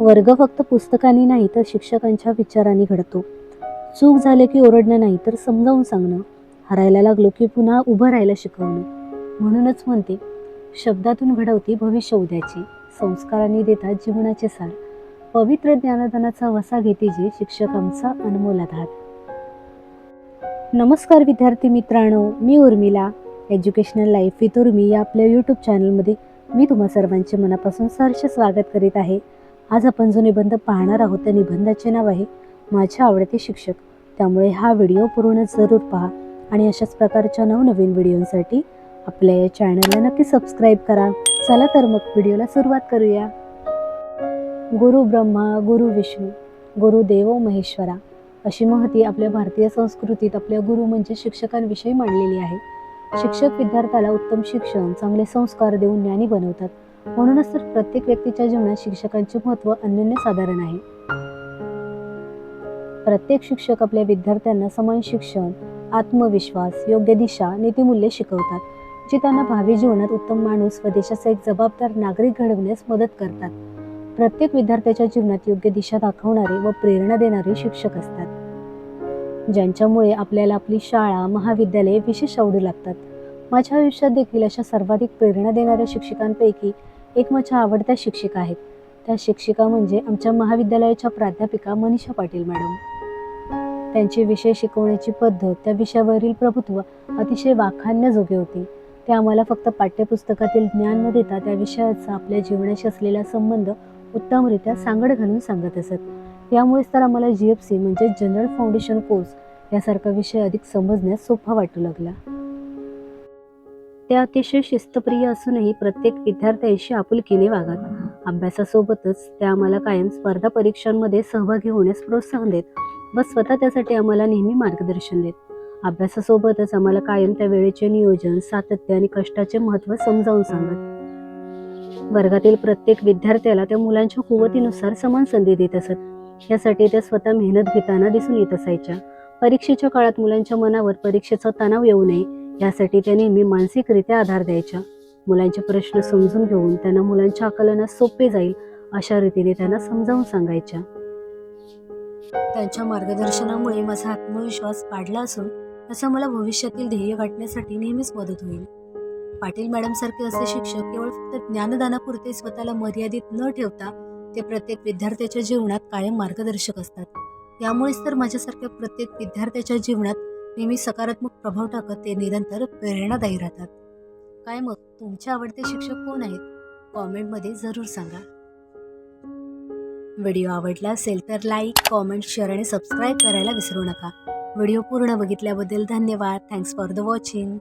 वर्ग फक्त पुस्तकांनी नाही तर शिक्षकांच्या विचारांनी घडतो. चूक झाले की ओरडणं नाही तर समजावून सांगणं हरायला लागलो की पुन्हा उभं राहायला शिकवणं. म्हणूनच म्हणते शब्दातून घडवती भविष्य उद्याची संस्कारांनी देतात जीवनाचे सार. पवित्र ज्ञानदानाचा वसा घेते जे शिक्षक आमचा अनमोल आधार नमस्कार विद्यार्थी मित्रांनो मी Urmila. Educational life with Urmi या आपल्या यूट्यूब चॅनलमध्ये मी तुम्हा सर्वांचे मनापासून सहर्ष स्वागत करीत आहे. आज आपण जो निबंध पाहणार आहोत त्या निबंधाचे नाव आहे माझ्या आवडते शिक्षक. त्यामुळे हा व्हिडिओ पूर्ण जरूर पहा आणि अशाच प्रकारच्या नवनवीन व्हिडिओंसाठी आपल्या या चॅनलला नक्की सबस्क्राईब करा. चला तर मग व्हिडिओला सुरुवात करूया. गुरु ब्रह्मा गुरु विष्णू गुरु देवो महेश्वरा अशी महती आपल्या भारतीय संस्कृतीत आपल्या गुरु म्हणजे शिक्षकांविषयी मांडलेली आहे. शिक्षक विद्यार्थ्याला उत्तम शिक्षण चांगले संस्कार देऊन ज्ञानी बनवतात. म्हणूनच तर प्रत्येक व्यक्तीच्या जीवनात शिक्षकांचे महत्त्व अनन्यसाधारण आहे. प्रत्येक शिक्षक आपल्या विद्यार्थ्यांना समान शिक्षण आत्मविश्वास योग्य दिशा नीतिमूल्ये शिकवतात जी त्यांना भावी जीवनात उत्तम माणूस व देशाचा एक जबाबदार नागरिक घडवण्यास मदत करतात. प्रत्येक विद्यार्थ्याच्या जीवनात योग्य दिशा दाखवणारे व प्रेरणा देणारे शिक्षक असतात. ज्यांच्यामुळे आपल्याला आपली शाळा महाविद्यालये विशेष आवडू लागतात. माझ्या आयुष्यात देखील अशा सर्वाधिक प्रेरणा देणाऱ्या शिक्षकांपैकी एक माझ्या आवडत्या शिक्षिका आहेत. त्या शिक्षिका म्हणजे आमच्या महाविद्यालयाच्या प्राध्यापिका मनीषा पाटील मॅडम. त्यांची विषय शिकवण्याची पद्धत त्या विषयावरील प्रभुत्व अतिशय वाखाणण्याजोगे होते. ते आम्हाला फक्त पाठ्यपुस्तकातील ज्ञान न देता त्या विषयाचा आपल्या जीवनाशी असलेला संबंध उत्तमरित्या सांगड घालून सांगत असत. यामुळेच तर आम्हाला जी एफ सी म्हणजे जनरल फाउंडेशन कोर्स यासारखा विषय अधिक समजण्यास सोपा वाटू लागला. त्या अतिशय शिस्तप्रिय असूनही प्रत्येक विद्यार्थ्यांशी आपुलकीने वागत. अभ्यासासोबतच त्या आम्हाला कायम स्पर्धा परीक्षांमध्ये सहभागी होण्यास प्रोत्साहन देत व स्वतः त्यासाठी आम्हाला नेहमी मार्गदर्शन देत. अभ्यासासोबतच आम्हाला कायम त्या वेळेचे नियोजन सातत्य आणि कष्टाचे महत्त्व समजावून सांगत. वर्गातील प्रत्येक विद्यार्थ्याला त्या मुलांच्या कुवतीनुसार समान संधी देत असत. यासाठी त्या स्वतः मेहनत घेताना दिसून येत असायच्या. परीक्षेच्या काळात मुलांच्या मनावर परीक्षेचा तणाव येऊ नये यासाठी त्या नेहमी मानसिकरित्या आधार द्यायच्या मुलांचे प्रश्न समजून घेऊन त्यांना मुलांच्या आकलनास सोपे जाईल अशा रीतीने त्यांना समजावून सांगायच्या. त्यांच्या मार्गदर्शनामुळे माझा आत्मविश्वास वाढला असून त्याचा मला भविष्यातील ध्येय गाठण्यासाठी नेहमीच मदत होईल. पाटील मॅडम सारखे असे शिक्षक केवळ फक्त ज्ञानदानापुरते स्वतःला मर्यादित न ठेवता ते प्रत्येक विद्यार्थ्याच्या जीवनात कायम मार्गदर्शक असतात. यामुळेच तर माझ्यासारख्या प्रत्येक विद्यार्थ्याच्या जीवनात नेहमी सकारात्मक प्रभाव टाकत ते निरंतर प्रेरणादायी राहतात. काय मग? तुमचे आवडते शिक्षक कोण आहेत? कॉमेंटमध्ये जरूर सांगा. व्हिडिओ आवडला असेल तर लाईक कॉमेंट शेअर आणि सबस्क्राईब करायला विसरू नका. व्हिडिओ पूर्ण बघितल्याबद्दल धन्यवाद. Thanks for the watching